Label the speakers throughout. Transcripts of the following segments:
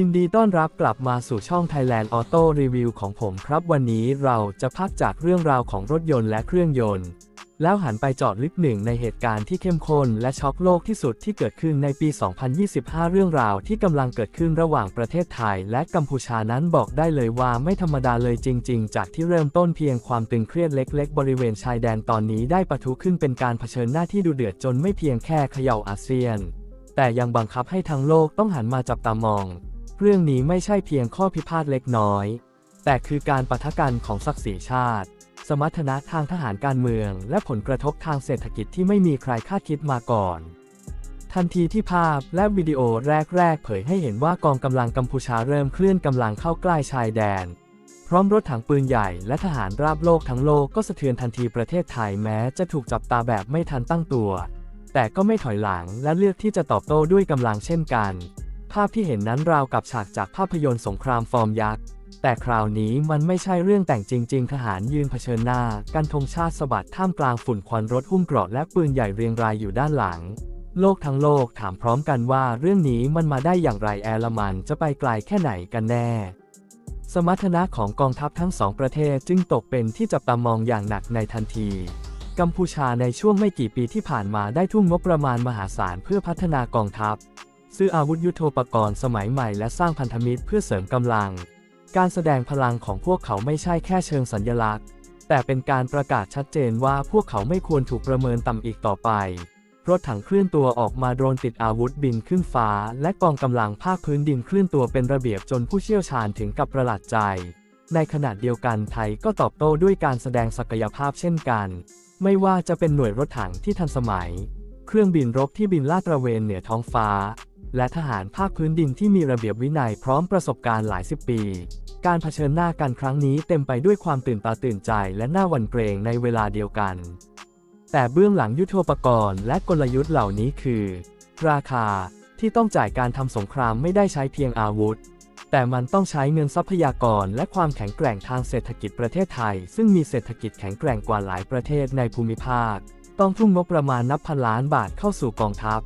Speaker 1: ยินดีต้อนรับกลับมาสู่ช่อง Thailand Auto Review ของผมครับวันนี้เราจะพักจากเรื่องราวของรถยนต์และเครื่องยนต์ แล้วหันไปจอดลึกหนึ่งในเหตุการณ์ที่เข้มข้นและช็อกโลกที่สุดที่เกิดขึ้นในปี 2025 เรื่องราวที่กำลังเกิดขึ้นระหว่างประเทศไทยและกัมพูชานั้นบอกได้เลยว่าไม่ธรรมดาเลยจริง ๆ จากที่เริ่มต้นเพียงความตึงเครียดเล็ก ๆ บริเวณชายแดนตอนนี้ได้ปะทุขึ้นเป็นการเผชิญหน้าที่ดูเดือดจนไม่เพียงแค่เขย่าอาเซียน แต่ยังบังคับให้ทั้งโลกต้องหันมาจับตามอง เรื่องนี้ไม่ใช่เพียงข้อพิพาทเล็กน้อย แต่คือการปะทะกันของศักดิ์ศรีชาติ สมรรถนะทางทหารการเมือง และผลกระทบทางเศรษฐกิจที่ไม่มีใครคาดคิดมาก่อน ทันทีที่ภาพและวิดีโอแรก ๆ เผยให้เห็นว่ากองกำลังกัมพูชาเริ่มเคลื่อนกำลังเข้าใกล้ชายแดน พร้อมรถถังปืนใหญ่และทหารราบโลกทั้งโลกก็สะเทือนทันทีประเทศไทยแม้จะถูกจับตาแบบไม่ทันตั้งตัว แต่ก็ไม่ถอยหลังและเลือกที่จะตอบโต้ด้วยกำลังเช่นกันาพที่เห็นนั้นราวกับฉากจากภาพยนตร์สงครามฟอร์มยักษ์ แต่คราวนี้มันไม่ใช่เรื่องแต่งจริง ๆ ทหารยืนเผชิญหน้า กันธงชาติสะบัดท่ามกลางฝุ่นควันรถหุ้มเกราะและปืนใหญ่เรียงรายอยู่ด้านหลัง โลกทั้งโลกถามพร้อมกันว่าเรื่องนี้มันมาได้อย่างไรแอร์ลมันจะไปไกลแค่ไหนกันแน่ สมรรถนะของกองทัพทั้งสองประเทศจึงตกเป็นที่จับตามองอย่างหนักในทันทีกัมพูชาในช่วงไม่กี่ปีที่ผ่านมาได้ทุ่มงบประมาณมหาศาลเพื่อพัฒนากองทัพ ซื้ออาวุธยุโทโธปกรณ์สมัยใหม่และสร้างพันธมิตรเพื่อเสริมกำลัง การแสดงพลังของพวกเขาไม่ใช่แค่เชิงสัญญลักษณ์ แต่เป็นการประกาศชัดเจนว่าพวกเขาไม่ควรถูกประเมินต่ำอีกต่อไป รถถังเคลื่อนตัวออกมาโดรนติดอาวุธบินขึ้นฟ้า และกองกำลังภาคพื้นดินเคลื่อนตัวเป็นระเบียบจนผู้เชี่ยวชาญถึงกับประหลาดใจ ในขณะเดียวกันไทยก็ตอบโต้ด้วยการแสดงศักยภาพเช่นกัน ไม่ว่าจะเป็นหน่วยรถถังที่ทันสมัย เครื่องบินรบที่บินลาดตระเวนเหนือท้องฟ้า และทหารภาคพื้นดินที่มีระเบียบวินัยพร้อมประสบการณ์หลายสิบปี การเผชิญหน้ากันครั้งนี้เต็มไปด้วยความตื่นตาตื่นใจและน่าหวั่นเกรงในเวลาเดียวกัน แต่เบื้องหลังยุทโธปกรณ์และกลยุทธ์เหล่านี้คือ ราคาที่ต้องจ่ายการทำสงครามไม่ได้ใช้เพียงอาวุธ แต่มันต้องใช้เงินทรัพยากรและความแข็งแกร่งทางเศรษฐกิจประเทศไทย ซึ่งมีเศรษฐกิจแข็งแกร่งกว่าหลายประเทศในภูมิภาค ต้องทุ่มงบประมาณนับพันล้านบาทเข้าสู่กองทัพ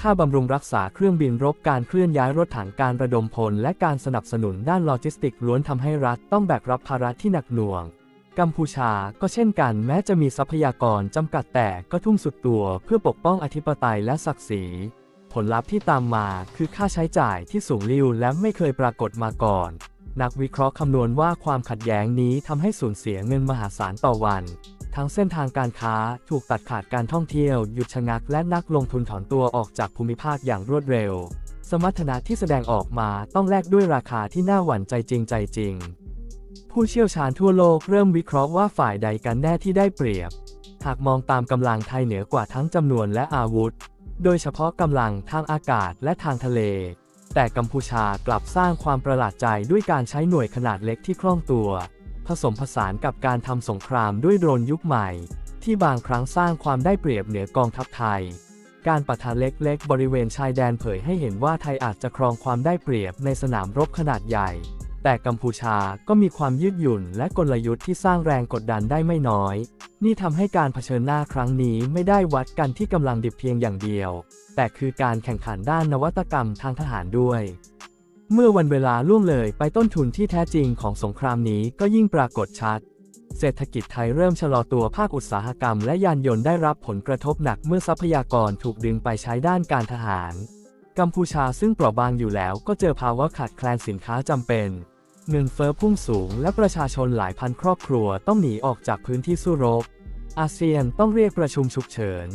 Speaker 1: ค่าบำรุงรักษาเครื่องบินรบการเคลื่อนย้ายรถถังการระดมพล และการสนับสนุนด้านโลจิสติกล้วนทำให้รัฐต้องแบกรับภาระที่หนักหน่วง กัมพูชาก็เช่นกันแม้จะมีทรัพยากรจำกัดแต่ก็ทุ่มสุดตัวเพื่อปกป้องอธิปไตยและศักดิ์ศรี ผลลัพธ์ที่ตามมาคือค่าใช้จ่ายที่สูงลิ่วและไม่เคยปรากฏมาก่อน นักวิเคราะห์คำนวณว่าความขัดแย้งนี้ทำให้สูญเสียเงินมหาศาลต่อวัน ทั้งเส้นทางการค้า ถูกตัดขาดการท่องเที่ยว หยุดชะงักและนักลงทุนถอนตัวออกจากภูมิภาคอย่างรวดเร็ว สมรรถนะที่แสดงออกมาต้องแลกด้วยราคาที่น่าหวั่นใจจริงใจจริง ผู้เชี่ยวชาญทั่วโลกเริ่มวิเคราะห์ว่าฝ่ายใดกันแน่ที่ได้เปรียบ หากมองตามกำลังไทยเหนือกว่าทั้งจำนวนและอาวุธ โดยเฉพาะกำลังทางอากาศและทางทะเลแต่กัมพูชากลับสร้างความประหลาดใจด้วยการใช้หน่วยขนาดเล็กที่คล่องตัว ผสมผสานกับการทำสงครามด้วยโดรนยุคใหม่ ที่บางครั้งสร้างความได้เปรียบเหนือกองทัพไทย การปะทะเล็กๆ บริเวณชายแดนเผยให้เห็นว่าไทยอาจจะครองความได้เปรียบในสนามรบขนาดใหญ่ แต่กัมพูชาก็มีความยืดหยุ่นและกลยุทธ์ที่สร้างแรงกดดันได้ไม่น้อย นี่ทำให้การเผชิญหน้าครั้งนี้ไม่ได้วัดกันที่กำลังดิบเพียงอย่างเดียว แต่คือการแข่งขันด้านนวัตกรรมทางทหารด้วย เมื่อวันเวลาล่วงเลยไปต้นทุนที่แท้จริงของสงครามนี้ก็ยิ่งปรากฏชัด เศรษฐกิจไทยเริ่มชะลอตัวภาคอุตสาหกรรมและยานยนต์ได้รับผลกระทบหนักเมื่อทรัพยากรถูกดึงไปใช้ด้านการทหาร กัมพูชาซึ่งเปราะบางอยู่แล้วก็เจอภาวะขาดแคลนสินค้าจำเป็น เงินเฟ้อพุ่งสูงและประชาชนหลายพันครอบครัวต้องหนีออกจากพื้นที่สู้รบ อาเซียนต้องเรียกประชุมฉุกเฉิน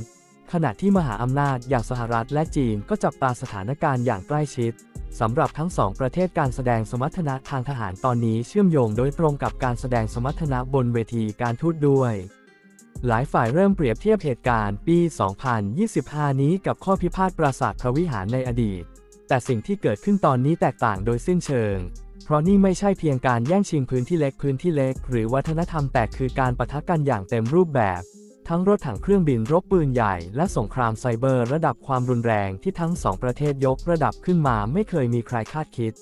Speaker 1: ขณะที่มหาอำนาจอย่างสหรัฐและจีนก็จับตาสถานการณ์อย่างใกล้ชิด สำหรับทั้งสองประเทศการแสดงสมรรถนะทางทหารตอนนี้เชื่อมโยงโดยตรงกับการแสดงสมรรถนะบนเวทีการทูตด้วย หลายฝ่ายเริ่มเปรียบเทียบเหตุการณ์ปี 2025 นี้กับข้อพิพาทปราสาทพระวิหารในอดีต แต่สิ่งที่เกิดขึ้นตอนนี้แตกต่างโดยสิ้นเชิง เพราะนี่ไม่ใช่เพียงการแย่งชิงพื้นที่เล็กพื้นที่เล็ก หรือวัฒนธรรมแต่คือการปะทะกันอย่างเต็มรูปแบบ ทั้งรถถังเครื่องบินรบปืนใหญ่และสงครามไซเบอร์ระดับความรุนแรงที่ทั้งสองประเทศยกระดับขึ้นมาไม่เคยมีใครคาดคิด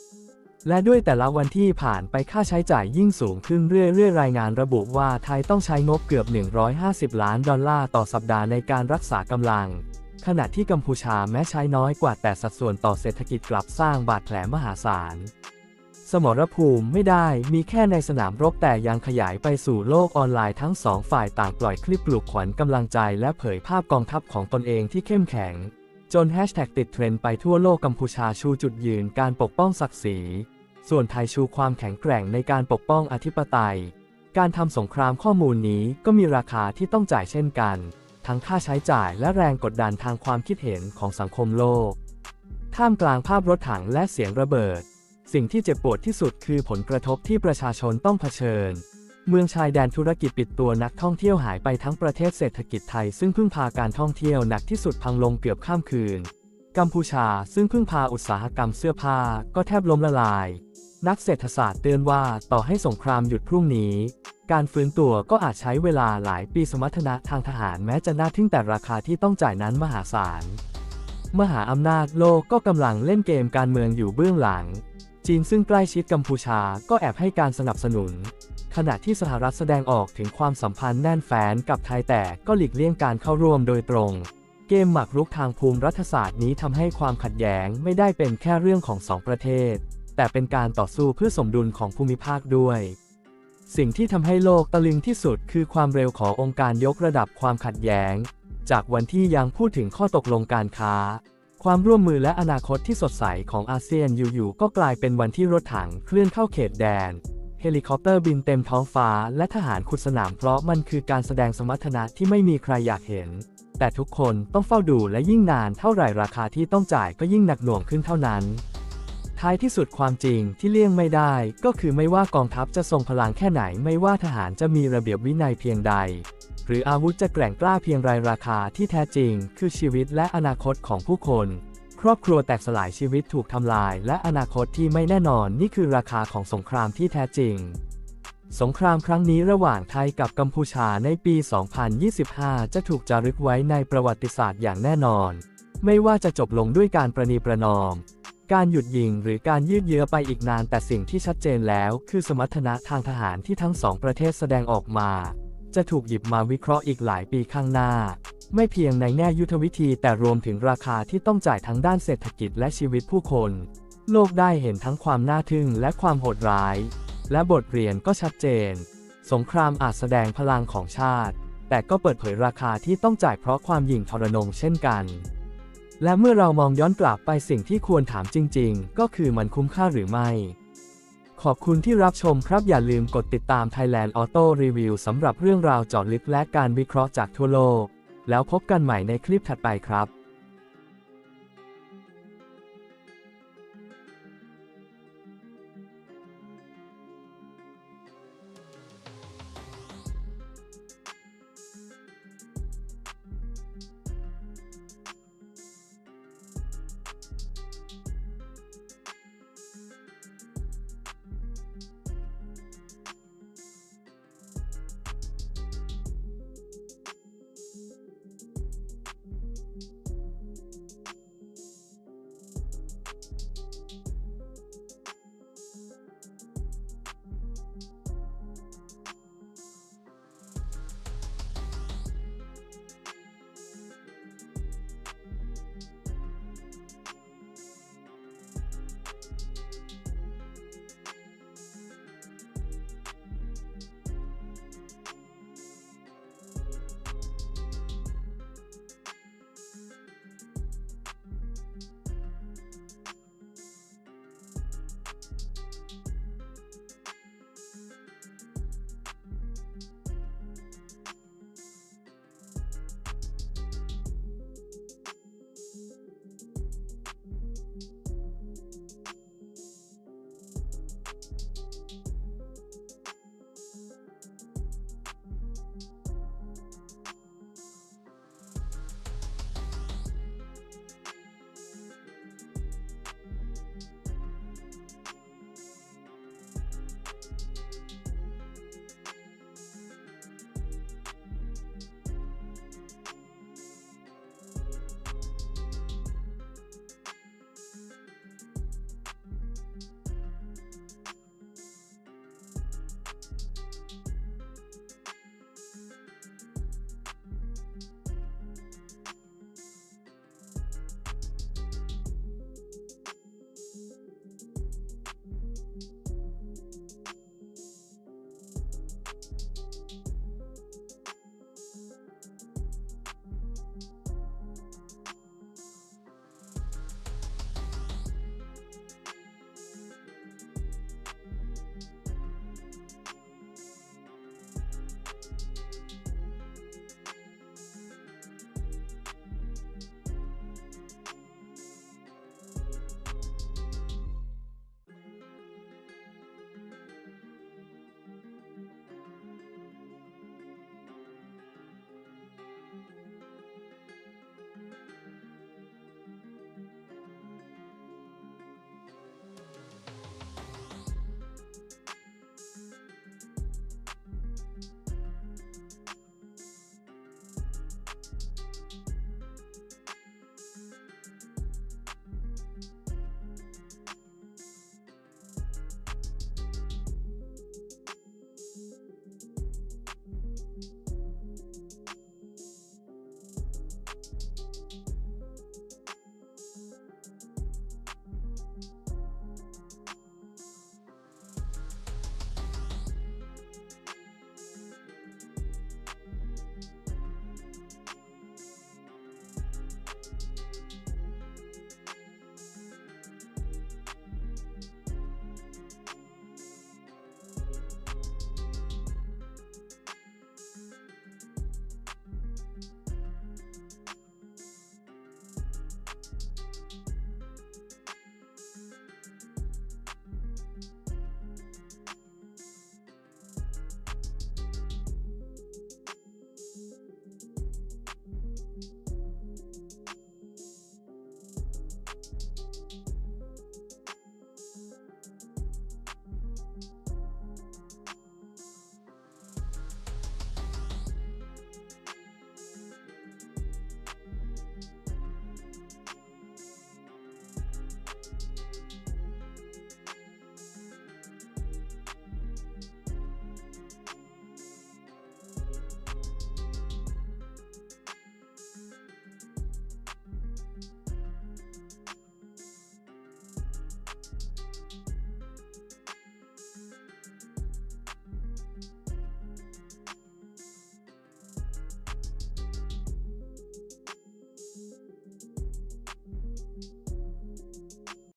Speaker 1: และด้วยแต่ละวันที่ผ่านไปค่าใช้จ่ายยิ่งสูงขึ้นเรื่อยๆ รายงานระบุว่าไทยต้องใช้งบเกือบ 150 ล้านดอลลาร์ต่อสัปดาห์ในการรักษากำลัง ขณะที่กัมพูชาแม้ใช้น้อยกว่าแต่สัดส่วนต่อเศรษฐกิจกลับสร้างบาดแผลมหาศาล สมรภูมิไม่ได้มีแค่ในสนามรบแต่ยังขยายไปสู่โลกออนไลน์ทั้งสองฝ่ายต่างปล่อยคลิปปลุกขวัญกำลังใจและเผยภาพกองทัพของตนเองที่เข้มแข็ง จนแฮชแท็กติดเทรนด์ไปทั่วโลกกัมพูชาชูจุดยืนการปกป้องศักดิ์ศรี ส่วนไทยชูความแข็งแกร่งในการปกป้องอธิปไตย การทำสงครามข้อมูลนี้ก็มีราคาที่ต้องจ่ายเช่นกัน ทั้งค่าใช้จ่ายและแรงกดดันทางความคิดเห็นของสังคมโลก ท่ามกลางภาพรถถังและเสียงระเบิด สิ่งที่เจ็บปวดที่สุดคือผลกระทบที่ประชาชนต้องเผชิญ เมืองชายแดนธุรกิจปิดตัวนักท่องเที่ยวหายไปทั้งประเทศเศรษฐกิจไทย ซึ่งพึ่งพาการท่องเที่ยวหนักที่สุดพังลงเกือบข้ามคืน กัมพูชาซึ่งพึ่งพาอุตสาหกรรมเสื้อผ้าก็แทบล้มละลาย นักเศรษฐศาสตร์เตือนว่าต่อให้สงครามหยุดพรุ่งนี้ การฟื้นตัวก็อาจใช้เวลาหลายปีสมรรถนะทางทหารแม้จะน่าทึ่งแต่ราคาที่ต้องจ่ายนั้นมหาศาลมหาอำนาจโลกก็กำลังเล่นเกมการเมืองอยู่เบื้องหลัง จีนซึ่งใกล้ชิดกัมพูชาก็แอบให้การสนับสนุน ขณะที่สหรัฐแสดงออกถึงความสัมพันธ์แน่นแฟ้นกับไทยแต่ก็หลีกเลี่ยงการเข้าร่วมโดยตรง เกมหมากรุกทางภูมิรัฐศาสตร์นี้ทำให้ความขัดแย้งไม่ได้เป็นแค่เรื่องของสองประเทศ แต่เป็นการต่อสู้เพื่อสมดุลของภูมิภาคด้วย สิ่งที่ทำให้โลกตะลึงที่สุดคือความเร็วขององค์การยกระดับความขัดแย้ง จากวันที่ยังพูดถึงข้อตกลงการค้า ความร่วมมือและอนาคตที่สดใสของอาเซียนอยู่ๆก็กลายเป็นวันที่รถถังเคลื่อนเข้าเขตแดน เฮลิคอปเตอร์บินเต็มท้องฟ้า และทหารขุดสนามเพราะมันคือการแสดงสมรรถนะที่ไม่มีใครอยากเห็น แต่ทุกคนต้องเฝ้าดูและยิ่งนานเท่าไหร่ราคาที่ต้องจ่ายก็ยิ่งหนักหน่วงขึ้นเท่านั้น ท้ายที่สุดความจริงที่เลี่ยงไม่ได้ ก็คือไม่ว่ากองทัพจะทรงพลังแค่ไหน ไม่ว่าทหารจะมีระเบียบวินัยเพียงใด รืออาวุธจะแกร่งกล้าเพียงไรราคาที่แท้จริง คือชีวิตและอนาคตของผู้คน ครอบครัวแตกสลายชีวิตถูกทำลาย และอนาคตที่ไม่แน่นอนนี่คือราคาของสงครามที่แท้จริง สงครามครั้งนี้ระหว่างไทยกับกัมพูชาในปี 2025 จะถูกจารึกไว้ในประวัติศาสตร์อย่างแน่นอน ไม่ว่าจะจบลงด้วยการประนีประนอมการหยุดยิงหรือการยืดเยื้อไปอีกนานแต่สิ่งที่ชัดเจนแล้ว คือสมรรถนะทางทหารที่ทั้งสองประเทศแสดงออกมา จะถูกหยิบมาวิเคราะห์อีกหลายปีข้างหน้า ไม่เพียงในแง่ยุทธวิธีแต่รวมถึงราคาที่ต้องจ่ายทั้งด้านเศรษฐกิจและชีวิตผู้คน โลกได้เห็นทั้งความน่าทึ่งและความโหดร้าย และบทเรียนก็ชัดเจน สงครามอาจแสดงพลังของชาติ แต่ก็เปิดเผยราคาที่ต้องจ่ายเพราะความหยิ่งทรนงเช่นกัน และเมื่อเรามองย้อนกลับไปสิ่งที่ควรถามจริง ๆ ก็คือมันคุ้มค่าหรือไม่ ขอบคุณที่รับชมครับอย่าลืมกดติดตาม Thailand Auto Review สำหรับเรื่องราวเจาะลึกและการวิเคราะห์จากทั่วโลก แล้วพบกันใหม่ในคลิปถัดไปครับ